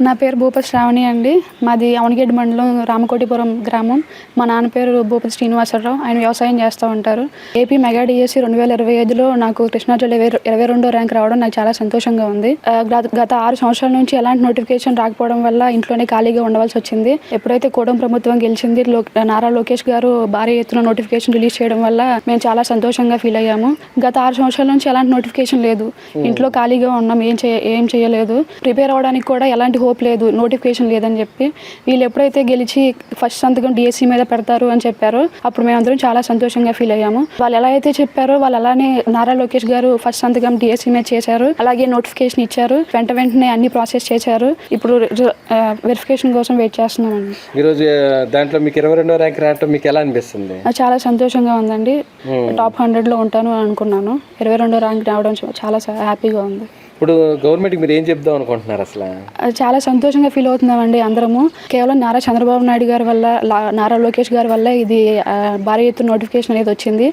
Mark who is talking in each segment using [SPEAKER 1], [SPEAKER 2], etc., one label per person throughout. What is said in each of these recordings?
[SPEAKER 1] నా పేరు భూపతి శ్రావణి అండి. మాది అవనగేడ్ మండలం రామకోటిపురం గ్రామం. మా నాన్న పేరు భూపతి శ్రీనివాసరావు. ఆయన వ్యవసాయం చేస్తూ ఉంటారు. ఏపీ మెగా డిఎస్సి రెండు వేల ఇరవై ఐదులో నాకు కృష్ణా జిల్లా ఇరవై రెండో ర్యాంక్ రావడం నాకు చాలా సంతోషంగా ఉంది. గత- ఆరు సంవత్సరాల నుంచి ఎలాంటి నోటిఫికేషన్ రాకపోవడం వల్ల ఇంట్లోనే ఖాళీగా ఉండవలసి వచ్చింది. ఎప్పుడైతే కూడం ప్రభుత్వం గెలిచింది నారా లోకేష్ గారు భారీ ఎత్తున నోటిఫికేషన్ రిలీజ్ చేయడం వల్ల మేము చాలా సంతోషంగా ఫీల్ అయ్యాము. గత ఆరు సంవత్సరాల నుంచి ఎలాంటి నోటిఫికేషన్ లేదు. ఇంట్లో ఖాళీగా ఉన్నాం ఏం చేయ ఏం చేయలేదు. ప్రిపేర్ అవ్వడానికి కూడా ఎలాంటి హోప్ లేదు నోటిఫికేషన్ లేదని చెప్పి వీళ్ళు ఎప్పుడైతే గెలిచి ఫస్ట్ సంతకం డిఎస్సి మీద పెడతారు అని చెప్పారో అప్పుడు మేమందరం చాలా సంతోషంగా ఫీల్ అయ్యాము. వాళ్ళు ఎలా అయితే చెప్పారో వాళ్ళు అలానే నారా లోకేష్ గారు ఫస్ట్ సంతకం డిఎస్సి మీద చేశారు. అలాగే నోటిఫికేషన్ ఇచ్చారు. వెంట వెంటనే అన్ని ప్రాసెస్ చేశారు. ఇప్పుడు వెరిఫికేషన్ కోసం వెయిట్ చేస్తున్నామండి.
[SPEAKER 2] ఈరోజు దాంట్లో మీకు ఇరవై రెండో ర్యాంక్ రావటం మీకు ఎలా అనిపిస్తుంది?
[SPEAKER 1] చాలా సంతోషంగా ఉందండి. టాప్ హండ్రెడ్లో ఉంటాను అని అనుకున్నాను. ఇరవై రెండో ర్యాంక్ రావడం చాలా హ్యాపీగా ఉంది.
[SPEAKER 2] ఇప్పుడు గవర్నమెంట్కి మీరు ఏం చెప్దాం అనుకుంటున్నారు అసలు?
[SPEAKER 1] చాలా సంతోషంగా ఫీల్ అవుతున్నామండి అందరము. కేవలం నారా చంద్రబాబు నాయుడు గారి వల్ల నారా లోకేష్ గారి వల్ల ఇది భారీ ఎత్తున నోటిఫికేషన్ అనేది వచ్చింది.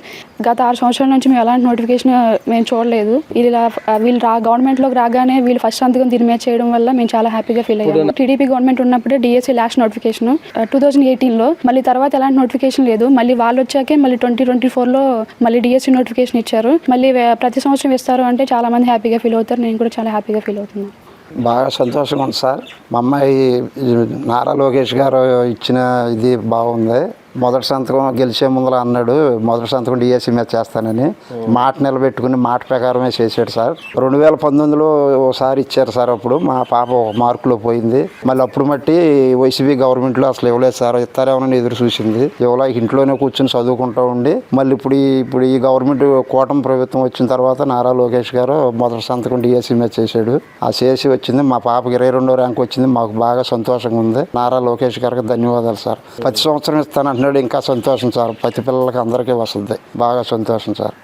[SPEAKER 1] గత ఆరు సంవత్సరాల నుంచి మేము ఎలాంటి నోటిఫికేషన్ మేము చూడలేదు. ఇలా వీళ్ళు రా గవర్నమెంట్లోకి రాగానే వీళ్ళు ఫస్ట్ సంతకం దీని మీద చేయడం వల్ల మేము చాలా హ్యాపీగా ఫీల్ అయ్యాము. టీడీపీ గవర్నమెంట్ ఉన్నప్పుడే DSC last notification two thousand ఎయిటీన్లో మళ్ళీ తర్వాత ఎలాంటి నోటిఫికేషన్ లేదు. మళ్ళీ వాళ్ళు వచ్చాకే మళ్ళీ ట్వంటీ ట్వంటీ ఫోర్లో మళ్ళీ డిఎస్సీ నోటిఫికేషన్ ఇచ్చారు. మళ్ళీ ప్రతి సంవత్సరం ఇస్తారు అంటే చాలా మంది హ్యాపీగా ఫీల్ అవుతారు నేను కూడా చాలా హ్యాపీగా ఫీల్ అవుతున్నాను
[SPEAKER 3] బాగా సంతోషంగా ఉంది సార్. మా అమ్మాయి నారా లోకేష్ గారు ఇచ్చిన ఇది బాగుంది. మొదటి సంతకం గెలిచే ముందర అన్నాడు మొదటి సంతకం డిఎస్సీ మీద చేస్తానని. మాట నిలబెట్టుకుని మాట ప్రకారమే చేశాడు సార్. రెండు వేల పంతొమ్మిదిలో ఒకసారి ఇచ్చారు సార్ అప్పుడు. మా పాప ఒక మార్కులో పోయింది. మళ్ళీ అప్పుడు మట్టి వైసీపీ గవర్నమెంట్లో అసలు ఇవ్వలేదు సార్. ఇస్తారేమోనని ఎదురు చూసింది. ఇవ్వలే ఇంట్లోనే కూర్చొని చదువుకుంటూ ఉండి మళ్ళీ ఇప్పుడు ఇప్పుడు ఈ గవర్నమెంట్ కూటమి ప్రభుత్వం వచ్చిన తర్వాత నారా లోకేష్ గారు మొదటి సంతకం డిఎస్సీ మీద చేశాడు. ఆ చేసి వచ్చింది. మా పాపకి ఇరవై రెండో ర్యాంక్ వచ్చింది. మాకు బాగా సంతోషంగా ఉంది. నారా లోకేష్ గారికి ధన్యవాదాలు సార్. ప్రతి సంవత్సరం ఇస్తానంటున్నాడు ఇంకా సంతోషం సార్. ప్రతి పిల్లలకి అందరికీ వస్తుంది. బాగా సంతోషం సార్.